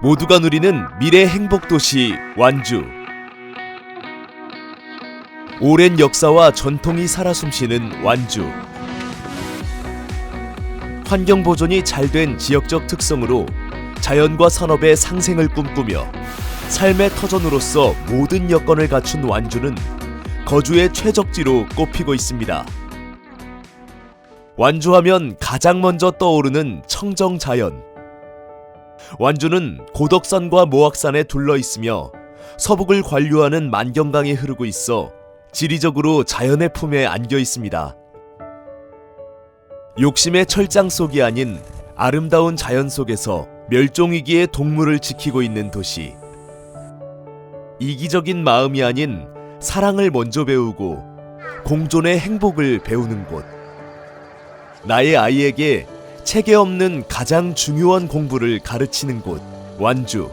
모두가 누리는 미래 행복 도시 완주. 오랜 역사와 전통이 살아 숨쉬는 완주. 환경 보존이 잘 된 지역적 특성으로 자연과 산업의 상생을 꿈꾸며 삶의 터전으로서 모든 여건을 갖춘 완주는 거주의 최적지로 꼽히고 있습니다. 완주하면 가장 먼저 떠오르는 청정 자연. 완주는 고덕산과 모악산에 둘러 있으며 서북을 관류하는 만경강이 흐르고 있어 지리적으로 자연의 품에 안겨 있습니다. 욕심의 철장 속이 아닌 아름다운 자연 속에서 멸종위기의 동물을 지키고 있는 도시. 이기적인 마음이 아닌 사랑을 먼저 배우고 공존의 행복을 배우는 곳. 나의 아이에게 체계 없는 가장 중요한 공부를 가르치는 곳 완주.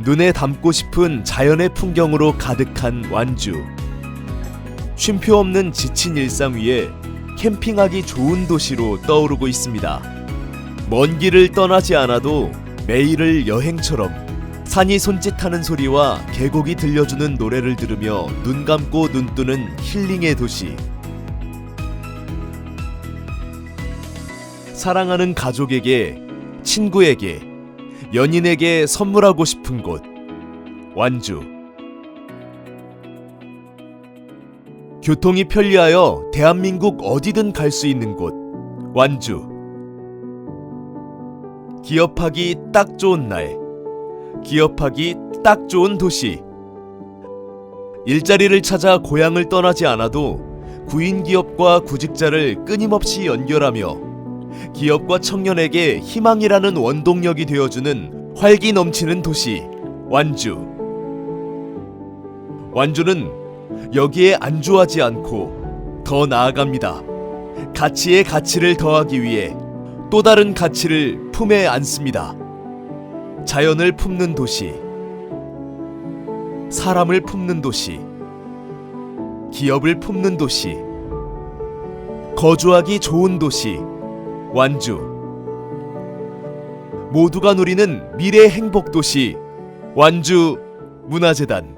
눈에 담고 싶은 자연의 풍경으로 가득한 완주. 쉼표 없는 지친 일상 위에 캠핑하기 좋은 도시로 떠오르고 있습니다. 먼 길을 떠나지 않아도 매일을 여행처럼 산이 손짓하는 소리와 계곡이 들려주는 노래를 들으며 눈 감고 눈 뜨는 힐링의 도시 사랑하는 가족에게, 친구에게, 연인에게 선물하고 싶은 곳. 완주. 교통이 편리하여 대한민국 어디든 갈 수 있는 곳. 완주. 기업하기 딱 좋은 날. 기업하기 딱 좋은 도시. 일자리를 찾아 고향을 떠나지 않아도 구인 기업과 구직자를 끊임없이 연결하며 기업과 청년에게 희망이라는 원동력이 되어주는 활기 넘치는 도시 완주. 완주는 여기에 안주하지 않고 더 나아갑니다. 가치의 가치를 더하기 위해 또 다른 가치를 품에 안습니다. 자연을 품는 도시, 사람을 품는 도시, 기업을 품는 도시, 거주하기 좋은 도시. 완주. 모두가 누리는 미래 행복 도시 완주 문화재단